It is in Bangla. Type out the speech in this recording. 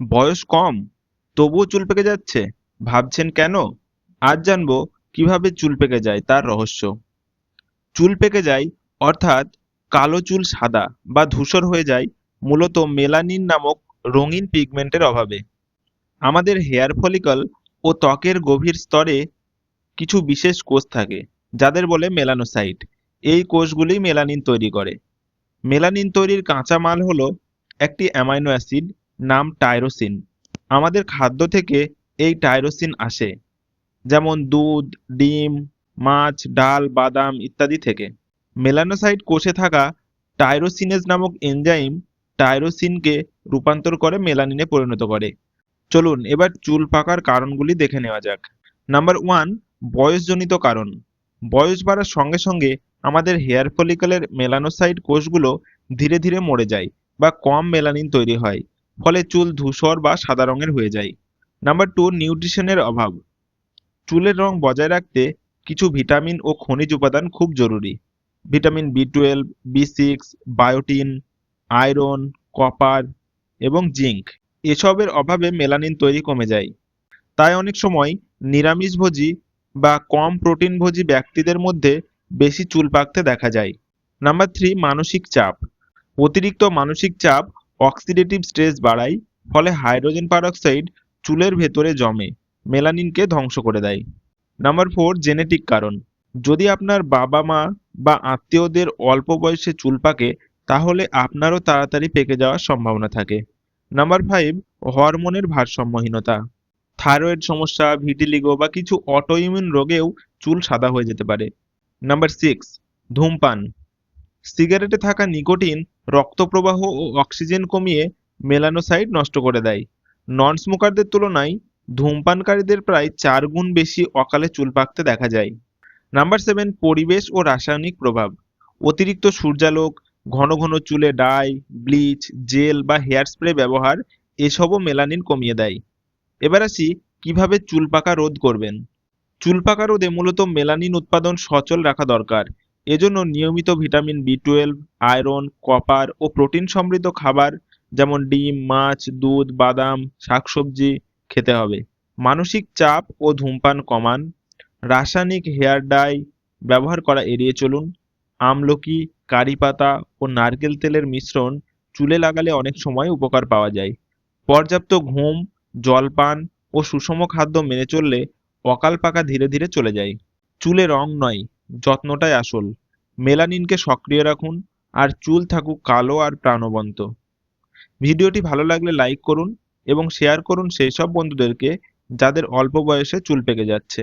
বয়স কম, তবুও চুল পেকে যাচ্ছে? ভাবছেন কেন? আজ জানব কীভাবে চুল পেকে যায় তার রহস্য। চুল পেকে যায় অর্থাৎ কালো চুল সাদা বা ধূসর হয়ে যায় মূলত মেলানিন নামক রঙিন পিগমেন্টের অভাবে। আমাদের হেয়ার ফলিকল ও ত্বকের গভীর স্তরে কিছু বিশেষ কোষ থাকে, যাদের বলে মেলানোসাইট। এই কোষগুলি মেলানিন তৈরি করে। মেলানিন তৈরির কাঁচা মাল হলো একটি অ্যামাইনো অ্যাসিড নাম টাইরোসিন। আমাদের খাদ্য থেকে এই টাইরোসিন আসে, যেমন দুধ, ডিম, মাছ, ডাল, বাদাম ইত্যাদি থেকে। মেলানোসাইট কোষে থাকা টাইরোসিনেজ নামক এনজাইম টাইরোসিনকে রূপান্তর করে মেলানিনে পরিণত করে। চলুন এবার চুল পাকার কারণগুলি দেখে নেওয়া যাক। নাম্বার ওয়ান, বয়সজনিত কারণ। বয়স বাড়ার সঙ্গে সঙ্গে আমাদের হেয়ার ফলিকলের মেলানোসাইট কোষগুলো ধীরে ধীরে মরে যায় বা কম মেলানিন তৈরি হয়। ফলে চুল ধূসর বা সাদা রঙের হয়ে যায়। নাম্বার টু নিউট্রিশনের অভাব। চুলের রং বজায় রাখতে কিছু ভিটামিন ও খনিজ উপাদান খুব জরুরি। Vitamin B twelve B six biotin iron copper এবং জিঙ্ক এসবের অভাবে মেলানিন তৈরি কমে যায়। তাই অনেক সময় নিরামিষভোজী বা কম প্রোটিনভোজী ব্যক্তিদের মধ্যে বেশি চুল পাকতে দেখা যায়। নাম্বার থ্রি মানসিক চাপ। অতিরিক্ত মানসিক চাপ অক্সিডেটিভ স্ট্রেস বাড়ায়, ফলে হাইড্রোজেন পারঅক্সাইড চুলের ভেতরে জমে, মেলানিনকে ধ্বংস করে দেয়। নাম্বার ফোর জেনেটিক কারণ। যদি আপনার বাবা মা বা আত্মীয়দের অল্প বয়সে চুল পাকে, তাহলে আপনারও তাড়াতাড়ি পেকে যাওয়ার সম্ভাবনা থাকে। নাম্বার ফাইভ হরমোনের ভারসাম্যহীনতা। থাইরয়েড সমস্যা ভিটিলিগো বা কিছু অটোইমিউন রোগেও চুল সাদা হয়ে যেতে পারে। নাম্বার সিক্স ধূমপান। সিগারেটে থাকা নিকোটিন রক্ত প্রবাহ ও অক্সিজেন কমিয়ে মেলানোসাইট নষ্ট করে দেয়। নন স্মোকারদের তুলনায় ধূমপানকারীদের প্রায় চার গুণ বেশি অকালে চুল পাকতে দেখা যায়। নাম্বার সেভেন, পরিবেশ ও রাসায়নিক প্রভাব। অতিরিক্ত সূর্যালোক, ঘন ঘন চুলে ডাই, ব্লিচ, জেল বা হেয়ার স্প্রে ব্যবহার এসবও মেলানিন কমিয়ে দেয়। এবার আসি, কীভাবে চুল পাকা রোধ করবেন? চুল পাকা রোধে মূলত মেলানিন উৎপাদন সচল রাখা দরকার। এজন্য নিয়মিত vitamin B twelve iron copper ও প্রোটিন সমৃদ্ধ খাবার যেমন ডিম, মাছ, দুধ, বাদাম, শাকসবজি খেতে হবে। মানসিক চাপ ও ধূমপান কমান। রাসায়নিক হেয়ার ডাই ব্যবহার করা এড়িয়ে চলুন। আমলকি, কারি পাতা ও নারকেল তেলের মিশ্রণ চুলে লাগালে অনেক সময় উপকার পাওয়া যায়। পর্যাপ্ত ঘুম, জলপান ও সুষম খাদ্য মেনে চললে অকাল পাকা ধীরে ধীরে চলে যায়। চুলে রং নয় যত্নটাই আসল। মেলানিনকে সক্রিয় রাখুন আর চুল থাকুক কালো আর প্রাণবন্ত। ভিডিওটি ভালো লাগলে লাইক করুন এবং শেয়ার করুন সেই সব বন্ধুদেরকে যাদের অল্প বয়সে চুল পেকে যাচ্ছে।